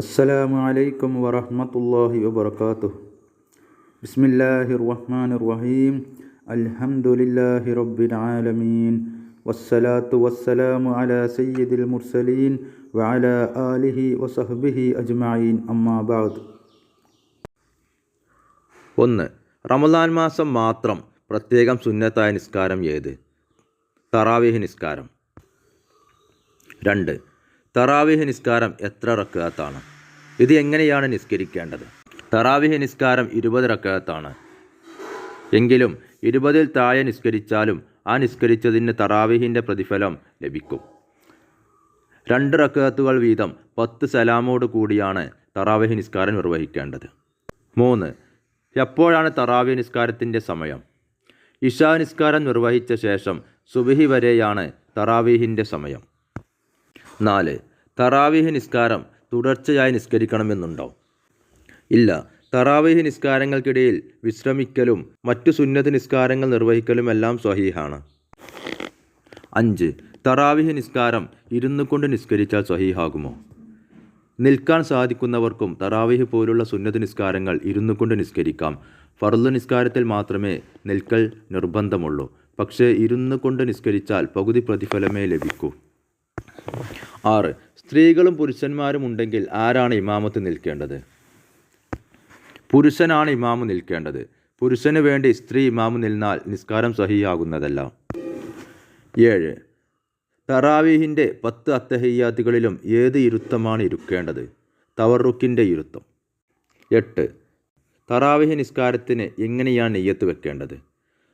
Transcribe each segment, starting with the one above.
അസ്സലാമു അലൈക്കും വറഹ്മത്തുള്ളാഹി വബർക്കാത്തു ബിസ്മില്ലാഹിർ റഹ്മാനിർ റഹീം അൽഹംദുലില്ലാഹി റബ്ബിൽ ആലമീൻ. വസ്സലാത്തു വസ്സലാമു അലാ സയ്യിദിൽ മുർസലീൻ വഅലാ ആലിഹി വസഹ്ബിഹി അജ്മഈൻ. അമ്മാ ബഅദ്. ഒന്ന് റമദാൻ മാസം മാത്രം പ്രത്യേകം സുന്നത്തായ നിസ്കാരം ഏത്? തറാവേഹ് നിസ്കാരം. രണ്ട് തറാവീഹ് നിസ്കാരം എത്ര റക്കാത്താണ്? ഇത് എങ്ങനെയാണ് നിസ്കരിക്കേണ്ടത്? തറാവിഹ് നിസ്കാരം ഇരുപത് റക്കാത്താണ്. എങ്കിലും ഇരുപതിൽ താഴെ നിസ്കരിച്ചാലും ആ നിസ്കരിച്ചതിന് തറാവിഹിന്റെ പ്രതിഫലം ലഭിക്കും. രണ്ട് റക്കാത്തുകൾ വീതം പത്ത് സലാമോട് കൂടിയാണ് തറാവിഹ് നിസ്കാരം നിർവഹിക്കേണ്ടത്. മൂന്ന് എപ്പോഴാണ് തറാവി നിസ്കാരത്തിന്റെ സമയം? ഇഷാ നിസ്കാരം നിർവഹിച്ച ശേഷം സുബിഹി വരെയാണ് തറാവീഹിന്റെ സമയം. നാല് തറാവീഹ് നിസ്കാരം തുടർച്ചയായി നിസ്കരിക്കണമെന്നുണ്ടോ ഇല്ല തറാവീഹ് നിസ്കാരങ്ങൾക്കിടയിൽ വിശ്രമിക്കലും മറ്റു സുന്നത്ത് നിസ്കാരങ്ങൾ നിർവഹിക്കലും എല്ലാം സ്വഹീഹാണ്. അഞ്ച് തറാവീഹ് നിസ്കാരം ഇരുന്നു കൊണ്ട് നിസ്കരിച്ചാൽ സ്വഹീഹാകുമോ? നിൽക്കാൻ സാധിക്കുന്നവർക്കും തറാവീഹ് പോലുള്ള സുന്നത്ത് നിസ്കാരങ്ങൾ ഇരുന്നു കൊണ്ട് നിസ്കരിക്കാം. ഫർദ് നിസ്കാരത്തിൽ മാത്രമേ നിൽക്കൽ നിർബന്ധമുള്ളൂ. പക്ഷേ ഇരുന്നു കൊണ്ട് നിസ്കരിച്ചാൽ പകുതി പ്രതിഫലമേ ലഭിക്കൂ. ആറ്. സ്ത്രീകളും പുരുഷന്മാരും ഉണ്ടെങ്കിൽ ആരാണ് ഇമാമത്ത് നിൽക്കേണ്ടത്? പുരുഷനാണ് ഇമാമ് നിൽക്കേണ്ടത്. പുരുഷന് വേണ്ടി സ്ത്രീ ഇമാമ് നിന്നാൽ നിസ്കാരം സഹിയാകുന്നതല്ല. ഏഴ്. തറാവീഹിന്റെ പത്ത് അത്തഹയ്യാത്തുകളിലും ഏത് ഇരുത്തമാണ് ഇരുക്കേണ്ടത്? തവറുക്കിന്റെ ഇരുത്തം. എട്ട്. തറാവിഹ് നിസ്കാരത്തിന് എങ്ങനെയാണ് നെയ്യത്ത് വെക്കേണ്ടത്?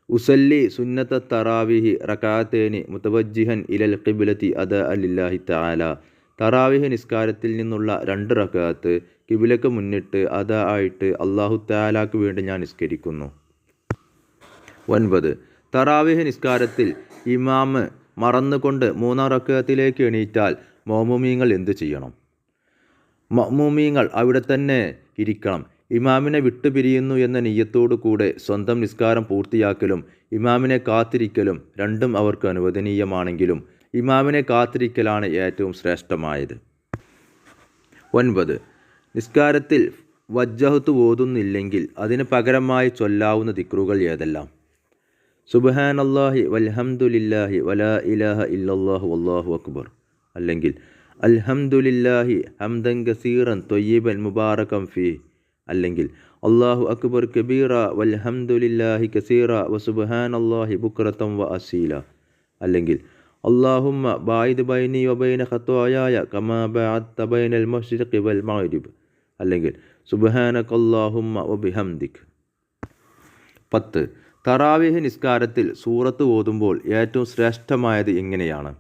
ഉസല്ലി സുന്നത്ത തറാവിഹി റക്കാത്തേനി മുത്തവജ്ജിഹൻ ഇലൽ കിബിലത്തി അദ അലില്ലാഹി താല തറാവിഹ് നിസ്കാരത്തിൽ നിന്നുള്ള രണ്ട് റക്കാത്ത് കിബിലക്ക് മുന്നിട്ട് അത ആയിട്ട് അള്ളാഹു താലാക്ക് വേണ്ടി ഞാൻ നിസ്കരിക്കുന്നു. ഒൻപത്. തറാവിഹ് നിസ്കാരത്തിൽ ഇമാമ് മറന്നുകൊണ്ട് മൂന്നാം റക്കത്തിലേക്ക് എണീറ്റാൽ മോമുമീങ്ങൾ എന്തു ചെയ്യണം? മമ്മൂമീങ്ങൾ അവിടെ തന്നെ ഇരിക്കണം. ഇമാമിനെ വിട്ടുപിരിയുന്നു എന്ന നെയ്യത്തോടു കൂടെ സ്വന്തം നിസ്കാരം പൂർത്തിയാക്കലും ഇമാമിനെ കാത്തിരിക്കലും രണ്ടും അവർക്ക് അനുവദനീയമാണെങ്കിലും ഇമാമിനെ കാത്തിരിക്കലാണ് ഏറ്റവും ശ്രേഷ്ഠമായത്. ഒൻപത്. നിസ്കാരത്തിൽ വജ്ജഹത്ത് ഓതുന്നില്ലെങ്കിൽ അതിന് പകരമായി ചൊല്ലാവുന്ന ദിക്റുകൾ ഏതെല്ലാം? സുബഹാനല്ലാഹി വൽഹംദുലില്ലാഹി വലാ ഇലാഹ ഇല്ലല്ലാഹു വല്ലാഹു അക്ബർ. അല്ലെങ്കിൽ അൽഹംദുലില്ലാഹി ഹംദൻ ഗസീറൻ തൊയ്യബൻ മുബാറകം ഫി അല്ലെങ്കിൽ അള്ളാഹു അക്ബർ കബീറ വൽഹംദുലില്ലാഹി കസീറ വസുബഹാനല്ലാഹി ബുക്രത്തം വ അസീല. അല്ലെങ്കിൽ അള്ളാഹുമ്മ ബായിദ് ബൈനി വബൈന ഖത്വായായ കമാ ബഅദ്ത ബൈനൽ മശ്രിഖി വൽ മഗ്രിബ്. അല്ലെങ്കിൽ സുബ്ഹാനകല്ലാഹുമ്മ വബിഹംദിക് പത്ത് തറാവിഹ് നിസ്കാരത്തിൽ സൂറത്ത് ഓതുമ്പോൾ ഏറ്റവും ശ്രേഷ്ഠമായത് എങ്ങനെയാണ്?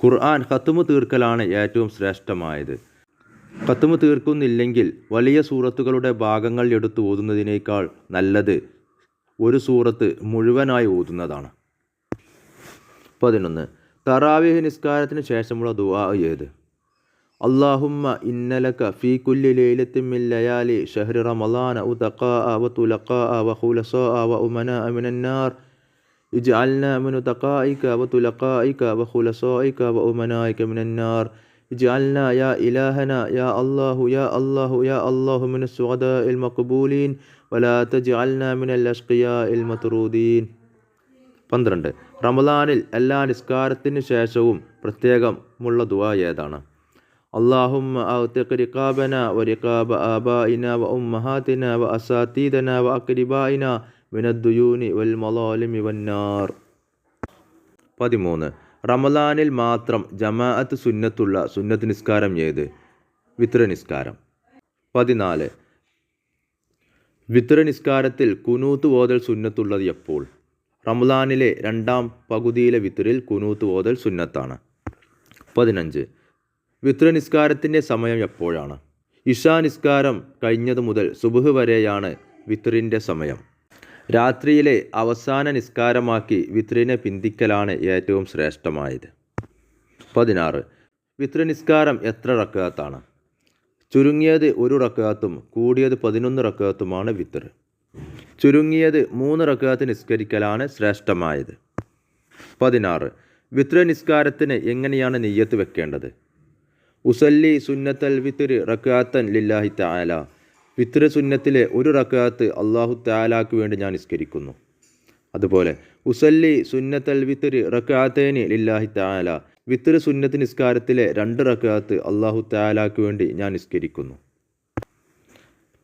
ഖുർആൻ ഖത്തുമു തീർക്കലാണ് ഏറ്റവും ശ്രേഷ്ഠമായത്. ഖത്തുമ് തീർക്കുന്നില്ലെങ്കിൽ വലിയ സൂറത്തുകളുടെ ഭാഗങ്ങൾ എടുത്ത് ഓതുന്നതിനേക്കാൾ നല്ലത് ഒരു സൂറത്ത് മുഴുവനായി ഓതുന്നതാണ്. പതിനൊന്ന്. തറാവിഹ് നിസ്കാരത്തിന് ശേഷമുള്ള ദുആ ഏത്? അള്ളാഹുമ്മ ഇന്നലക ഫീ കുല്ലി ലൈലത്തിൻ മിൻ ലയാലി ഷഹ്രി റമളാന ഉതഖാഅ വതുലഖാഅ വഖുലസാഅ വഉമനാഅ മിനൻ നാർ. ഇജ്അൽനാ മിൻ ഉതഖാഇക വതുലഖാഇക വഖുലസാഇക വഉമനാഇക മിനൻ നാർ. اجعلنا يا إلهنا يا الله يا الله يا الله من السعداء المقبولين ولا تجعلنا من الأشقياء المطرودين പന്ത്രണ്ട് റമദാനിൽ എല്ലാ നിസ്കാരത്തിന് ശേഷവും പ്രത്യേകമുള്ള ദുആ ഏതാണ് اللهم أعتق رقابنا ورقاب آبائنا وأمهاتنا وأساتذتنا وأقربائنا من الديون والمظالم والنار പതിമൂന്ന് റമദാനിൽ മാത്രം ജമാഅത്ത് സുന്നത്തുള്ള സുന്നത്ത് നിസ്കാരം ഏത്? വിത്ര നിസ്കാരം. പതിനാല്. വിത്ര നിസ്കാരത്തിൽ കുനൂത്ത് ഓതൽ സുന്നത്തുള്ളത് എപ്പോൾ? റമദാനിലെ രണ്ടാം പകുതിയിലെ വിത്തറിൽ കുനൂത്ത് ഓതൽ സുന്നത്താണ്. പതിനഞ്ച്. വിത്ര നിസ്കാരത്തിന്റെ സമയം എപ്പോഴാണ്? ഇഷാ നിസ്കാരം കഴിഞ്ഞതു മുതൽ സുബഹ് വരെയാണ് വിത്രിന്റെ സമയം. രാത്രിയിലെ അവസാന നിസ്കാരമാക്കി വിത്രിനെ പിന്തിക്കലാണ് ഏറ്റവും ശ്രേഷ്ഠമായത്. പതിനാറ്. വിത്ര നിസ്കാരം എത്ര റക്കാത്താണ്? ചുരുങ്ങിയത് ഒരു റക്കാത്തും കൂടിയത് പതിനൊന്ന് റക്കാത്തുമാണ് വിത്തർ ചുരുങ്ങിയത് മൂന്ന് റക്കാത്ത് നിസ്കരിക്കലാണ് ശ്രേഷ്ഠമായത്. പതിനാറ്. വിത്ര നിസ്കാരത്തിന് എങ്ങനെയാണ് നെയ്യത്ത് വെക്കേണ്ടത്? ഉസല്ലി സുന്നത്തൽ വിത്തിര് റക്കാത്തൻ ലില്ലാഹി താല വിത്തിര് സുന്നത്തിലെ ഒരു റക്കാത്ത് അള്ളാഹു താലാക്ക് വേണ്ടി ഞാൻ നിസ്കരിക്കുന്നു. അതുപോലെ ഉസല്ലി സുന്നത്തൽ വിത്തർ റക്കാത്തേനി ലില്ലാഹി താല വിത്തിര് സുന്നത്ത് നിസ്കാരത്തിലെ രണ്ട് റക്കാത്ത് അള്ളാഹു താലാക്ക് വേണ്ടി ഞാൻ നിസ്കരിക്കുന്നു.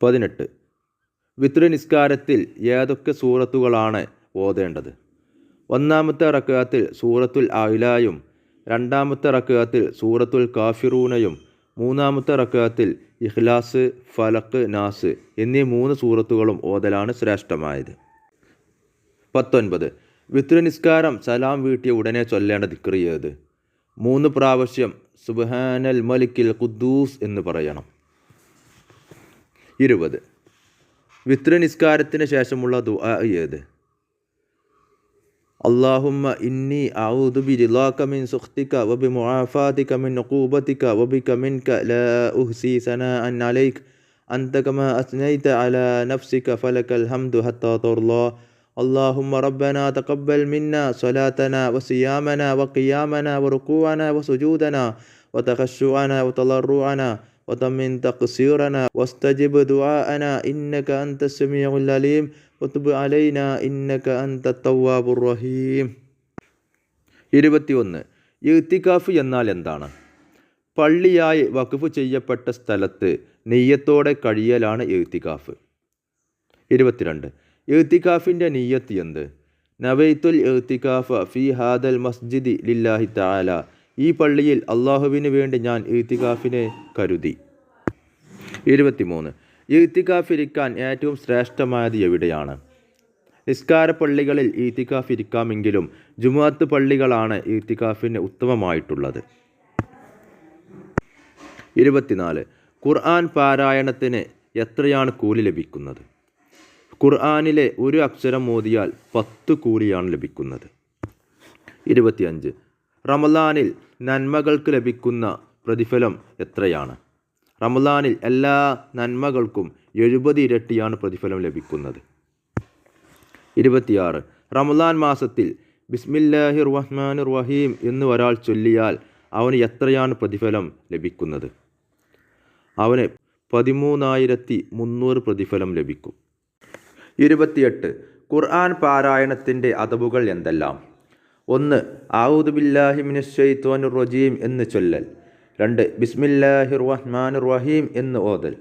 പതിനെട്ട്. വിത്ര നിസ്കാരത്തിൽ ഏതൊക്കെ സൂറത്തുകളാണ് ഓതേണ്ടത്? ഒന്നാമത്തെ റക്കാത്തിൽ സൂറത്തുൽ ആയിലായും രണ്ടാമത്തെ റക്കാത്തിൽ സൂറത്തുൽ കാഫിറൂനയും മൂന്നാമത്തെ റക്കത്തിൽ ഇഖ്ലാസ് ഫലക്ക് നാസ് എന്നീ മൂന്ന് സൂറത്തുകളും ഓതലാണ് ശ്രേഷ്ഠമായത്. പത്തൊൻപത്. വിത്രനിസ്കാരം സലാം വീട്ടിയ ഉടനെ ചൊല്ലേണ്ട ദിക്റിയത് മൂന്ന് പ്രാവശ്യം സുബഹാനൽ മലിക്കിൽ ഖുദ്ദൂസ് എന്ന് പറയണം. ഇരുപത്. വിത്ര നിസ്കാരത്തിന് ശേഷമുള്ള ദുആ ഏത്? اللهم إني أعوذ برضاك من سخطك وبمعافاتك من عقوبتك وبك منك لا أحصي ثناء عليك. أنت كما أثنيت على نفسك فلك الحمد حتى ترضى. اللهم ربنا تقبل منا صلاتنا وصيامنا وقيامنا وركوعنا وسجودنا وتخشعنا وتضرعنا. وتمن تقصيرنا واستجب دعاءنا إنك أنت السميع العليم وتب علينا إنك أنت التواب الرحيم ഇരുപത്തിയൊന്ന് ഇത്തിക്കാഫ് എന്നാൽ എന്താണ് പള്ളിയായി വഖഫ് ചെയ്യപ്പെട്ട സ്ഥലത്ത് നെയ്യത്തോടെ കഴിയലാണ് എഴുത്തിക്കാഫ് ഇരുപത്തിരണ്ട് എഴുത്തിക്കാഫിൻ്റെ നെയ്യത്ത് എന്ത് നവൈത്തുൽ എഴുത്തിക്കാഫ ഫി ഹാദൽ മസ്ജിദി ലില്ലാഹി താല ഈ പള്ളിയിൽ അള്ളാഹുവിന് വേണ്ടി ഞാൻ എഴുത്തിക്കാഫിനെ കരുതി. ഇരുപത്തിമൂന്ന്. ഈത്തിക്കാഫ് ഇരിക്കാൻ ഏറ്റവും ശ്രേഷ്ഠമായത് എവിടെയാണ്? നിസ്കാര പള്ളികളിൽ ഈത്തിക്കാഫ് ഇരിക്കാമെങ്കിലും ജുമുഅത്ത് പള്ളികളാണ് ഈത്തിക്കാഫിന് ഉത്തമമായിട്ടുള്ളത്. ഇരുപത്തിനാല്. ഖുർആൻ പാരായണത്തിന് എത്രയാണ് കൂലി ലഭിക്കുന്നത്? ഖുർആാനിലെ ഒരു അക്ഷരം മോദിയാൽ പത്ത് കൂലിയാണ് ലഭിക്കുന്നത്. ഇരുപത്തിയഞ്ച്. റമലാനിൽ നന്മകൾക്ക് ലഭിക്കുന്ന പ്രതിഫലം എത്രയാണ്? റമലാനിൽ എല്ലാ നന്മകൾക്കും എഴുപത് ഇരട്ടിയാണ് പ്രതിഫലം ലഭിക്കുന്നത്. ഇരുപത്തിയാറ്. റമലാൻ മാസത്തിൽ ബിസ്മില്ലാഹിർ റഹ്മാൻ റഹീം എന്ന് ഒരാൾ ചൊല്ലിയാൽ അവന് എത്രയാണ് പ്രതിഫലം ലഭിക്കുന്നത്? അവന് പതിമൂന്നായിരത്തി മുന്നൂറ് പ്രതിഫലം ലഭിക്കും. ഇരുപത്തിയെട്ട്. ഖുർആൻ പാരായണത്തിന്റെ അതവുകൾ എന്തെല്ലാം? ഒന്ന് ആവുദുബില്ലാഹി മിനശ്ശൈത്വാനുർ റജീം എന്ന് ചൊല്ലൽ. രണ്ട് ബിസ്മില്ലാഹിർ റഹ്മാനിർ റഹീം എന്ന് ഓതൽ.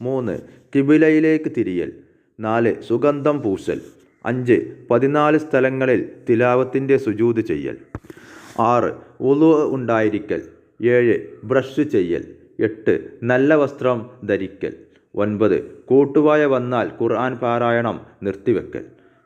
മൂന്ന് കിബിലയിലേക്ക് തിരിയൽ നാല് സുഗന്ധം പൂശൽ അഞ്ച് പതിനാല് സ്ഥലങ്ങളിൽ തിലാവത്തിന്റെ സുജൂത് ചെയ്യൽ ആറ് ഉളു ഉണ്ടായിരിക്കൽ ഏഴ് ബ്രഷ് ചെയ്യൽ എട്ട് നല്ല വസ്ത്രം ധരിക്കൽ ഒൻപത് കൂട്ടുവായ വന്നാൽ ഖുർആൻ പാരായണം നിർത്തിവെക്കൽ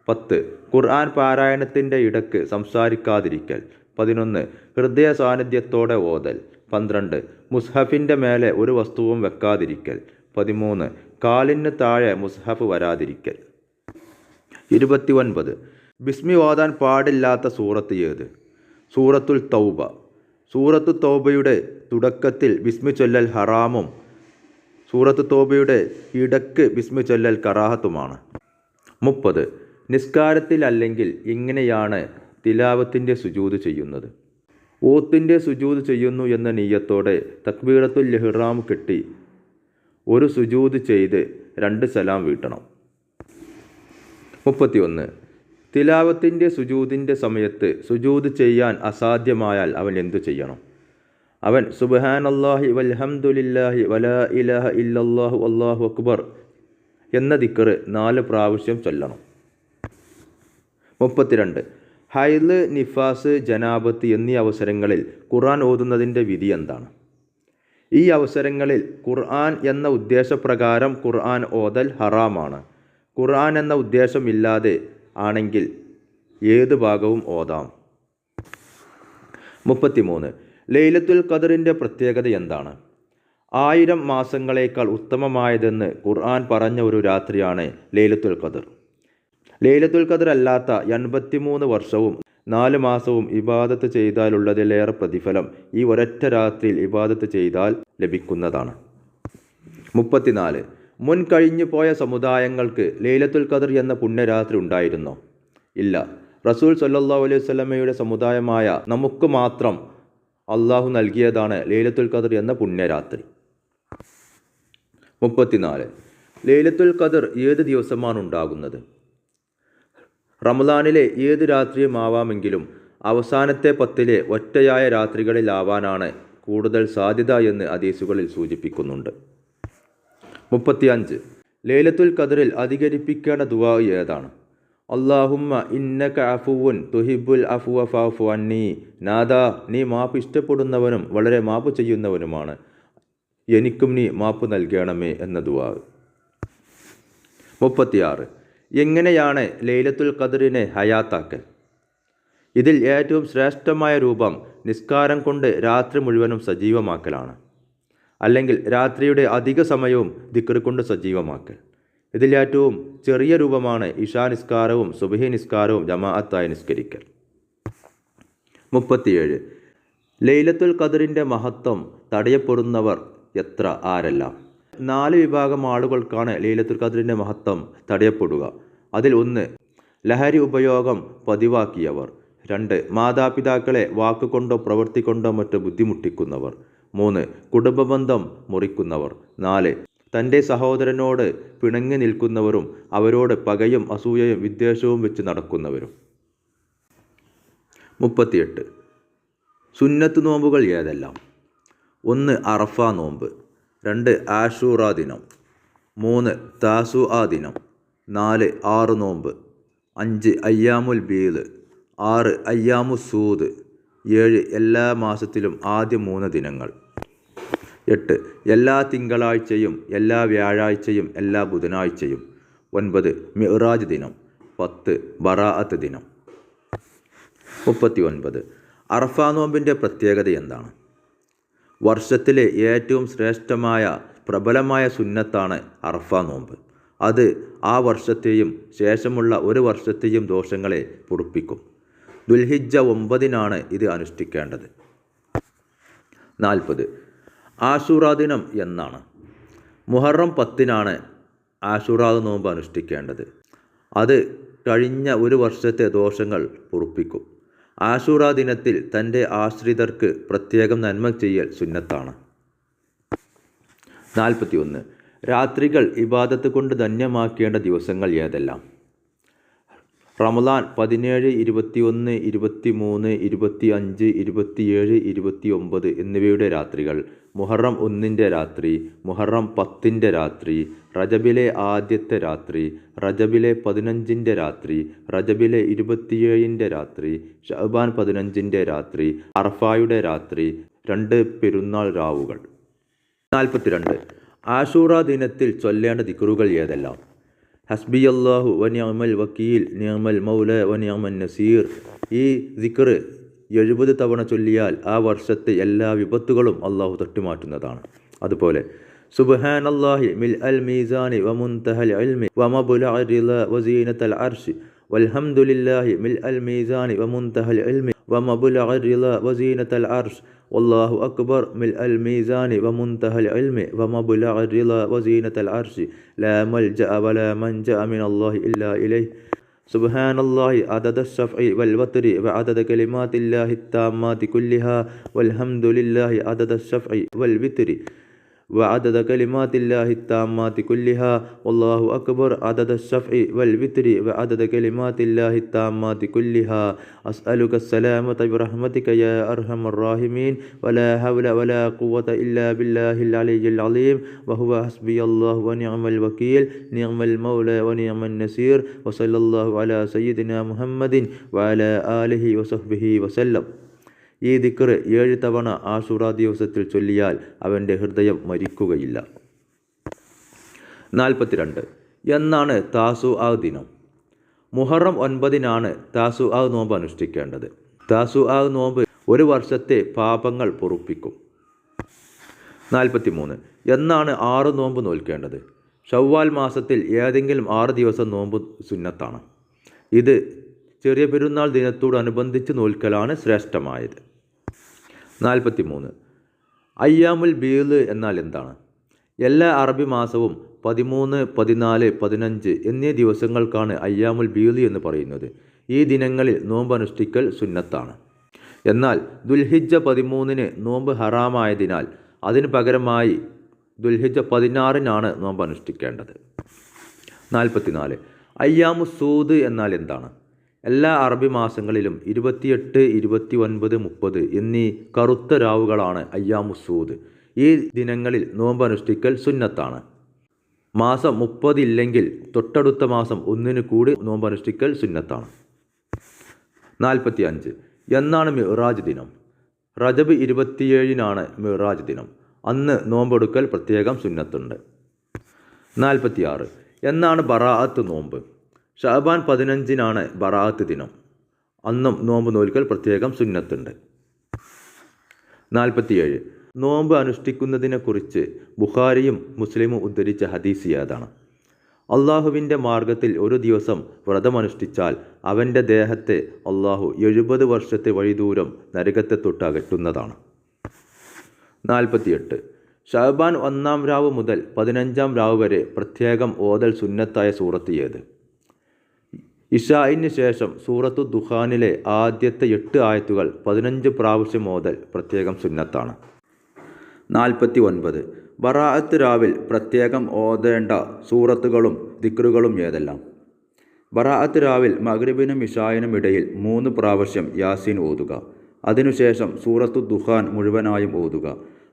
പത്ത്. ഖുർആൻ പാരായണത്തിന്റെ ഇടയ്ക്ക് സംസാരിക്കാതിരിക്കൽ. പതിനൊന്ന്. ഹൃദയ സാന്നിധ്യത്തോടെ ഓതൽ. പന്ത്രണ്ട്. മുസ്ഹഫിന്റെ മേലെ ഒരു വസ്തുവും വെക്കാതിരിക്കൽ. പതിമൂന്ന്. കാലിന് താഴെ മുസ്ഹഫ് വരാതിരിക്കൽ. ഇരുപത്തി ഒൻപത് ബിസ്മി ഓതാൻ പാടില്ലാത്ത സൂറത്ത് ഏത്? സൂറത്തുൽ തൗബ. സൂറത്ത് തൗബയുടെ തുടക്കത്തിൽ ബിസ്മി ചൊല്ലൽ ഹറാമും സൂറത്ത് തോബയുടെ ഇടയ്ക്ക് ബിസ്മി ചൊല്ലൽ കറാഹത്തുമാണ്. മുപ്പത്. നിസ്കാരത്തിൽ അല്ലെങ്കിൽ ഇങ്ങനെയാണ് തിലാവത്തിന്റെ സുജൂത് ചെയ്യുന്നത്. ഓത്തിന്റെ സുജൂത് ചെയ്യുന്നു എന്ന നീയത്തോടെ തക്ബീറത്തുൽ ലഹ്റാം കെട്ടി ഒരു സുജൂത് ചെയ്ത് രണ്ട് സലാം വീട്ടണം. മുപ്പത്തിയൊന്ന്. തിലാവത്തിന്റെ സുജൂതിന്റെ സമയത്ത് സുജൂത് ചെയ്യാൻ അസാധ്യമായാൽ അവൻ എന്തു ചെയ്യണം? അവൻ സുബഹാനല്ലാഹി വൽഹംദുലില്ലാഹി വലാ ഇലാഹ ഇല്ലല്ലാഹു അല്ലാഹു അക്ബർ എന്ന ദിക്കറ് നാല് പ്രാവശ്യം ചൊല്ലണം. മുപ്പത്തിരണ്ട്. ഹൈദ് നിഫാസ് ജനാബത്ത് എന്നീ അവസരങ്ങളിൽ ഖുർആൻ ഓതുന്നതിന്റെ വിധി എന്താണ്? ഈ അവസരങ്ങളിൽ ഖുർആൻ എന്ന ഉദ്ദേശപ്രകാരം ഖുർആൻ ഓതൽ ഹറാമാണ്. ഖുർആൻ എന്ന ഉദ്ദേശമില്ലാതെ ആണെങ്കിൽ ഏത് ഭാഗവും ഓതാം. മുപ്പത്തിമൂന്ന്. ലൈലത്തുൽ ഖദറിന്റെ പ്രത്യേകത എന്താണ്? ആയിരം മാസങ്ങളേക്കാൾ ഉത്തമമായതെന്ന് ഖുർആൻ പറഞ്ഞ ഒരു രാത്രിയാണ് ലൈലത്തുൽ ഖദർ. ലൈലത്തുൽ ഖദർ അല്ലാത്ത എൺപത്തിമൂന്ന് വർഷവും നാല് മാസവും ഇബാദത്ത് ചെയ്താലുള്ളതിലേറെ പ്രതിഫലം ഈ ഒരൊറ്റ രാത്രിയിൽ ഇബാദത്ത് ചെയ്താൽ ലഭിക്കുന്നതാണ്. മുപ്പത്തിനാല്. മുൻ കഴിഞ്ഞു പോയ സമുദായങ്ങൾക്ക് ലൈലത്തുൽ ഖദർ എന്ന പുണ്യരാത്രി ഉണ്ടായിരുന്നോ? ഇല്ല. റസൂൽ സല്ലാ അലൈഹി വസല്ലമയുടെ സമുദായമായ നമുക്ക് മാത്രം അള്ളാഹു നൽകിയതാണ് ലൈലത്തുൽ ഖദർ എന്ന പുണ്യരാത്രി. മുപ്പത്തിനാല്. ലൈലത്തുൽ ഖദർ ഏത് ദിവസമാണ് ഉണ്ടാകുന്നത്? റമദാനിലെ ഏത് രാത്രിയും ആവാമെങ്കിലും അവസാനത്തെ പത്തിലെ ഒറ്റയായ രാത്രികളിലാവാനാണ് കൂടുതൽ സാധ്യത എന്ന് ഹദീസുകളിൽ സൂചിപ്പിക്കുന്നുണ്ട്. മുപ്പത്തിയഞ്ച്. ലൈലത്തുൽ ഖദറിൽ അധികരിപ്പിക്കേണ്ട ദുവാ ഏതാണ്? അള്ളാഹുമ്മ ഇന്നക അഫുവുൻ തുഹിബുൽ അഫുവ ഫാഫു അന്നീ. നാദ നീ മാപ്പ് ഇഷ്ടപ്പെടുന്നവനും വളരെ മാപ്പ് ചെയ്യുന്നവനുമാണ്. എനിക്കും നീ മാപ്പ് നൽകണമേ എന്ന ദുവാ മുപ്പത്തിയാറ്. എങ്ങനെയാണ് ലൈലത്തുൽ ഖദറിനെ ഹയാത്താക്കൽ? ഇതിൽ ഏറ്റവും ശ്രേഷ്ഠമായ രൂപം നിസ്കാരം കൊണ്ട് രാത്രി മുഴുവനും സജീവമാക്കലാണ്. അല്ലെങ്കിൽ രാത്രിയുടെ അധിക സമയവും ദിക്ർ കൊണ്ട് സജീവമാക്കൽ. ഇതിൽ ഏറ്റവും ചെറിയ രൂപമാണ് ഇഷാ നിസ്കാരവും സുബഹി നിസ്കാരവും ജമാഅത്തായി നിസ്കരിക്കൽ. മുപ്പത്തിയേഴ്. ലൈലത്തുൽ ഖദറിന്റെ മഹത്വം തടയപ്പെടുന്നവർ എത്ര? ആരെല്ലാം? നാല് വിഭാഗം ആളുകൾക്കാണ് ലൈലത്തുൽ ഖദറിന്റെ മഹത്വം തടയപ്പെടുക. അതിൽ ഒന്ന് ലഹരി ഉപയോഗം പതിവാക്കിയവർ. രണ്ട് മാതാപിതാക്കളെ വാക്കുകൊണ്ടോ പ്രവൃത്തി കൊണ്ടോ മറ്റോ ബുദ്ധിമുട്ടിക്കുന്നവർ. മൂന്ന് കുടുംബബന്ധം മുറിക്കുന്നവർ. നാല് തന്റെ സഹോദരനോട് പിണങ്ങി നിൽക്കുന്നവരും അവരോട് പകയും അസൂയയും വിദ്വേഷവും വെച്ച് നടക്കുന്നവരും. മുപ്പത്തിയെട്ട് സുന്നത്ത് നോമ്പുകൾ ഏതെല്ലാം? ഒന്ന് അറഫ നോമ്പ്. രണ്ട് ആഷൂറ ദിനം. മൂന്ന് താസു ആ ദിനം നാല് ആറ് നോമ്പ് അഞ്ച് അയ്യാമുൽ ബീദ്. ആറ് അയ്യാമു സൂദ്. ഏഴ് എല്ലാ മാസത്തിലും ആദ്യ മൂന്ന് ദിനങ്ങൾ. എട്ട് എല്ലാ തിങ്കളാഴ്ചയും എല്ലാ വ്യാഴാഴ്ചയും എല്ലാ ബുധനാഴ്ചയും. ഒൻപത് മിറാജ് ദിനം. പത്ത് ബറാഅത്ത് ദിനം. മുപ്പത്തി ഒൻപത് അറഫ നോമ്പിന്റെ പ്രത്യേകത എന്താണ്? വർഷത്തിലെ ഏറ്റവും ശ്രേഷ്ഠമായ പ്രബലമായ സുന്നത്താണ് അറഫ നോമ്പ്. അത് ആ വർഷത്തെയും ശേഷമുള്ള ഒരു വർഷത്തെയും ദോഷങ്ങളെ പൊറുപ്പിക്കും. ദുൽഹിജ ഒമ്പതിനാണ് ഇത് അനുഷ്ഠിക്കേണ്ടത്. നാൽപ്പത്. ആഷൂറ ദിനം എന്നാണ്. മുഹറം പത്തിനാണ് ആഷൂറ നോമ്പ് അനുഷ്ഠിക്കേണ്ടത്. അത് കഴിഞ്ഞ ഒരു വർഷത്തെ ദോഷങ്ങൾ പൊറുപ്പിക്കും. ആഷൂറ ദിനത്തിൽ തന്റെ ആശ്രിതർക്ക് പ്രത്യേകം നന്മ ചെയ്യൽ സുന്നത്താണ്. നാൽപ്പത്തി ഒന്ന് രാത്രികൾ ഇബാദത്ത് കൊണ്ട് ധന്യമാക്കേണ്ട ദിവസങ്ങൾ ഏതെല്ലാം? റമദാൻ പതിനേഴ് ഇരുപത്തിയൊന്ന് ഇരുപത്തി മൂന്ന് ഇരുപത്തി അഞ്ച് ഇരുപത്തിയേഴ് ഇരുപത്തി ഒമ്പത് എന്നിവയുടെ രാത്രികൾ മുഹറം ഒന്നിന്റെ രാത്രി മുഹറം പത്തിന്റെ രാത്രി റജബിലെ ആദ്യത്തെ രാത്രി റജബിലെ പതിനഞ്ചിന്റെ രാത്രി റജബിലെ ഇരുപത്തിയേഴിന്റെ രാത്രി ഷഹബാൻ പതിനഞ്ചിന്റെ രാത്രി അർഫായുടെ രാത്രി രണ്ട് പെരുന്നാൾ രാവുകൾ. നാൽപ്പത്തിരണ്ട്. ആഷൂറ ദിനത്തിൽ ചൊല്ലേണ്ട ദിക്റുകൾ ഏതെല്ലാം? ഹസ്ബി അള്ളാഹു വനിയമൽ വക്കീൽ നിയമൽ മൗല വനിയമൻ നസീർ. ഈ ദിക്ർ എഴുപത് തവണ ചൊല്ലിയാൽ ആ വർഷത്തെ എല്ലാ വിപത്തുകളും അള്ളാഹു തട്ടിമാറ്റുന്നതാണ് അതുപോലെ സുബ്ഹാൻ അല്ലാഹി മിൽ അൽ മീസാനി വമുൻതഹൽ ഇൽമി വമബുല റിള വസീനത്തൽ അർഷ് والحمد لله ملء الميزان ومنتهى العلم ومبلغ الرضا وزينة العرش والله أكبر ملء الميزان ومنتهى العلم ومبلغ الرضا وزينة العرش لا ملجأ ولا منجأ من الله إلا إليه سبحان الله عدد الشفع والوتر وعدد كلمات الله التامات كلها والحمد لله عدد الشفع والوتر. وعدد كلمات الله التامات كلها والله أكبر عدد الشفع والوتر وعدد كلمات الله التامات كلها. أسألك السلامة برحمتك يا أرحم الراحمين ولا حول ولا قوة إلا بالله العلي العظيم وهو حسبي الله ونعم الوكيل نعم المولى ونعم النصير وصلى الله على سيدنا محمد وعلى آله وصحبه وسلم. ഈ ദിക്കർ ഏഴ് തവണ ആഷുറ ദിവസത്തിൽ ചൊല്ലിയാൽ അവന്റെ ഹൃദയം മരിക്കുകയില്ല. നാൽപ്പത്തിരണ്ട്. എന്നാണ് താസു ആ ദിനം. മുഹറം ഒൻപതിനാണ് താസു ആ നോമ്പ് അനുഷ്ഠിക്കേണ്ടത്. താസു ആ നോമ്പ് ഒരു വർഷത്തെ പാപങ്ങൾ പൊറുപ്പിക്കും. നാൽപ്പത്തി മൂന്ന് എന്നാണ് ആറ് നോമ്പ് നോൽക്കേണ്ടത്. ഷവ്വാൽ മാസത്തിൽ ഏതെങ്കിലും ആറ് ദിവസം നോമ്പ് സുന്നത്താണ്. ഇത് ചെറിയ പെരുന്നാൾ ദിനത്തോടനുബന്ധിച്ച് നോൽക്കലാണ് ശ്രേഷ്ഠമായത്. നാൽപ്പത്തി മൂന്ന് അയ്യാമുൽ ബീദ് എന്നാൽ എന്താണ്? എല്ലാ അറബി മാസവും പതിമൂന്ന് പതിനാല് പതിനഞ്ച് എന്നീ ദിവസങ്ങൾക്കാണ് അയ്യാമുൽ ബീൽ എന്ന് പറയുന്നത്. ഈ ദിനങ്ങളിൽ നോമ്പ് അനുഷ്ഠിക്കൽ സുന്നത്താണ്. എന്നാൽ ദുൽഹിജ പതിമൂന്നിന് നോമ്പ് ഹറാമായതിനാൽ അതിന് പകരമായി ദുൽഹിജ പതിനാറിനാണ് നോമ്പ് അനുഷ്ഠിക്കേണ്ടത് നാൽപ്പത്തിനാല്. അയ്യാമു സൂദ് എന്നാൽ എന്താണ്? എല്ലാ അറബി മാസങ്ങളിലും ഇരുപത്തിയെട്ട് ഇരുപത്തി ഒൻപത് മുപ്പത് എന്നീ കറുത്ത രാവുകളാണ് അയ്യാമുസൂദ് ഈ ദിനങ്ങളിൽ നോമ്പ് അനുഷ്ഠിക്കൽ സുന്നത്താണ്. മാസം മുപ്പതില്ലെങ്കിൽ തൊട്ടടുത്ത മാസം ഒന്നിന് കൂടി നോമ്പ് അനുഷ്ഠിക്കൽ സുന്നത്താണ്. നാൽപ്പത്തി അഞ്ച് എന്നാണ് മിറാജ് ദിനം. റജബ് ഇരുപത്തിയേഴിനാണ് മിറാജ് ദിനം. അന്ന് നോമ്പെടുക്കൽ പ്രത്യേകം സുന്നത്തുണ്ട്. നാൽപ്പത്തിയാറ്. എന്നാണ് ബറാഅത്ത് നോമ്പ്. ഷാബാൻ പതിനഞ്ചിനാണ് ബറാത്ത് ദിനം. അന്നും നോമ്പ് നോൽക്കൽ പ്രത്യേകം സുന്നത്തുണ്ട്. നാൽപ്പത്തിയേഴ്. നോമ്പ് അനുഷ്ഠിക്കുന്നതിനെക്കുറിച്ച് ബുഖാരിയും മുസ്ലിമും ഉദ്ധരിച്ച ഹദീസ് ഏതാണ്? അള്ളാഹുവിന്റെ മാർഗത്തിൽ ഒരു ദിവസം വ്രതമനുഷ്ഠിച്ചാൽ അവന്റെ ദേഹത്തെ അള്ളാഹു എഴുപത് വർഷത്തെ വഴിദൂരം നരകത്തെ തൊട്ട് അകറ്റുന്നതാണ്. നാൽപ്പത്തിയെട്ട്. ഷഹബാൻ ഒന്നാം രാവ് മുതൽ പതിനഞ്ചാം രാവ് വരെ പ്രത്യേകം ഓതൽ സുന്നത്തായ സൂറത്ത് ഏത്? ഇഷായിന് ശേഷം സൂറത്തു ദുഹാനിലെ ആദ്യത്തെ എട്ട് ആയത്തുകൾ പതിനഞ്ച് പ്രാവശ്യം ഓതൽ പ്രത്യേകം സുന്നത്താണ്. നാൽപ്പത്തി ഒൻപത് ബറാഅത്ത് രാവിൽ പ്രത്യേകം ഓതേണ്ട സൂറത്തുകളും ദിക്റുകളും ഏതെല്ലാം? ബറാഅത്ത് രാവിൽ മഗ്രിബിനും ഇഷായിനും ഇടയിൽ മൂന്ന് പ്രാവശ്യം യാസീൻ ഓതുക. അതിനുശേഷം സൂറത്തു ദുഹാൻ മുഴുവനായും ഓതുക.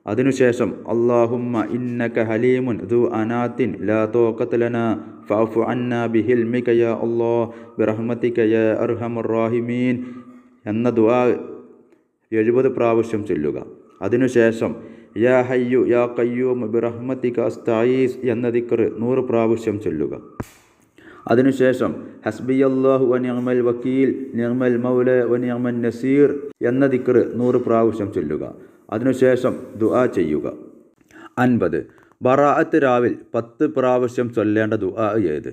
അതിനുശേഷം അള്ളാഹുമ്മ ഇന്നക ഹലീമുൻ ദു അനാത്തിൻ ലാ തോക്കത്തലന ഫാഫു അന്ന ബിഹിൽമിക യാ അല്ലാഹ് ബിറഹ്മതിക യാ അർഹമർ റാഹിമീൻ എന്ന ദുആ എഴുപത് പ്രാവശ്യം ചൊല്ലുക. അതിനുശേഷം യാ ഹയ്യു യാ കയ്യൂം ബിറഹ്മതിക അസ്തായീസ് എന്ന ദിക്കർ നൂറ് പ്രാവശ്യം ചൊല്ലുക. അതിനുശേഷം ഹസ്ബി അള്ളാഹു വ നിഅമൽ വക്കീൽ നിയമൽ മൗല വ നിഅമൻ നസീർ എന്ന ദിക്കർ നൂറ് പ്രാവശ്യം ചൊല്ലുക. അതിനുശേഷം ദുആ ചെയ്യുക. അൻപത്. ബറാഅത്ത് രാവിൽ പത്ത് പ്രാവശ്യം ചൊല്ലേണ്ട ദുആ ഏത്?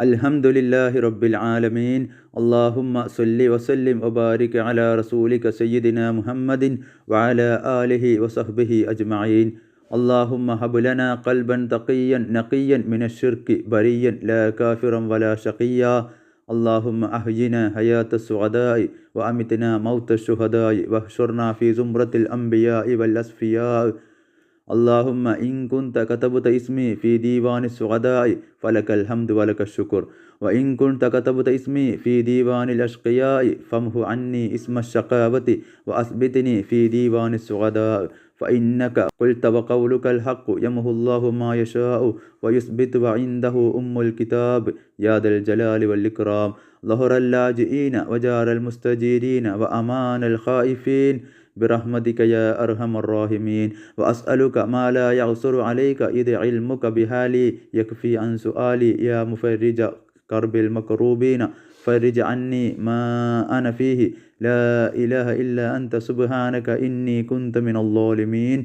അൽഹംദുലില്ലാഹി റബ്ബിൽ ആലമീൻ. അള്ളാഹുമ്മ സൊല്ലി വസല്ലിം വബാരിക് അല റസൂലിക സയ്യിദിന മുഹമ്മദിൻ വാല ആലിഹി വസഹ്ബിഹി അജ്മഈൻ. അള്ളാഹുമ്മ ഹബുലന കൽബൻ തഖിയൻ നഖിയൻ മിനഷിർക്കി ബരിയൻ ലാ കാഫിറം വലാ ഷഖിയ اللهم أحينا حياة السعداء وأمتنا موت الشهداء واحشرنا في زمرة الأنبياء والأصفياء. اللهم إن كنت كتبت اسمي في ديوان السعداء فلك الحمد ولك الشكر. وإن كنت كتبت اسمي في ديوان الأشقياء فامه عني اسم الشقاوة وأثبتني في ديوان السعداء. فإنك قلت وقولك الحق يمه الله ما يشاء ويثبت وعنده أم الكتاب. يا ذا الجلال والإكرام. ظهر اللاجئين وجار المستجيرين وأمان الخائفين. برحمتك يا أرحم الراحمين. وأسألك ما لا يعصر عليك إذ علمك بحالي. يكفي عن سؤالي يا مفرج كرب المكروبين. فرج عني ما أنا فيه. لا إله إلا أنت سبحانك إني كنت من الظالمين.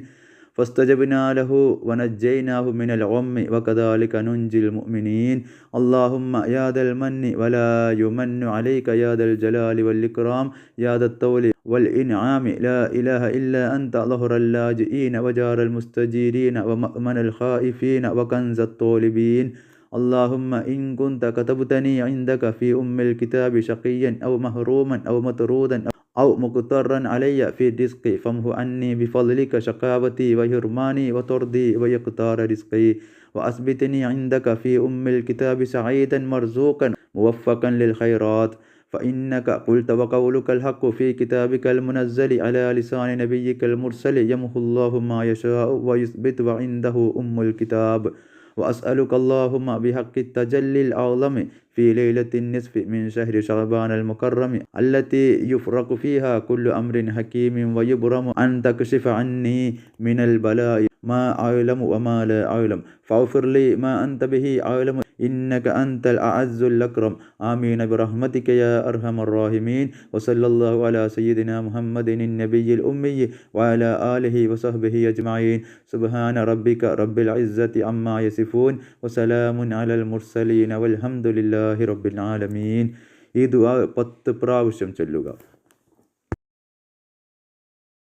فاستجبنا له ونجيناه من الغم وكذلك ننجي المؤمنين. اللهم يا ذا المن ولا يمن عليك يا ذا الجلال والإكرام يا ذا الطول والإنعام. لا إله إلا أنت ظهر اللاجئين وجار المستجيرين ومأمن الخائفين وكنز الطالبين. اللهم إن كنت كتبتني عندك في أم الكتاب شقيا أو مهروما أو مطرودا أو مقترا علي في الرزق فامه عني بفضلك شقاوتي وهرماني وطردي ويقتار رزقي. وأثبتني عندك في أم الكتاب سعيدا مرزوقا موفقا للخيرات. فإنك قلت وقولك الحق في كتابك المنزل على لسان نبيك المرسل يمه الله ما يشاء ويثبت وعنده أم الكتاب. وأسألك اللهم بحق التجلي الأعظم في ليلة النصف من شهر شعبان المكرم التي يفرق فيها كل أمر حكيم ويبرم أن تكشف عني من البلاء ما أعلم وما لا أعلم فاغفر لي ما أنت به أعلم إنك أنت الأعز الأكرم آمين برحمتك يا أرحم الراحمين وصلى الله على سيدنا محمد النبي الأمي وعلى آله وصحبه أجمعين سبحان ربك رب العزة عما يصفون وسلام على المرسلين والحمد لله رب العالمين ഈ ദുആ പത്ത് പ്രാവശ്യം ചൊല്ലുക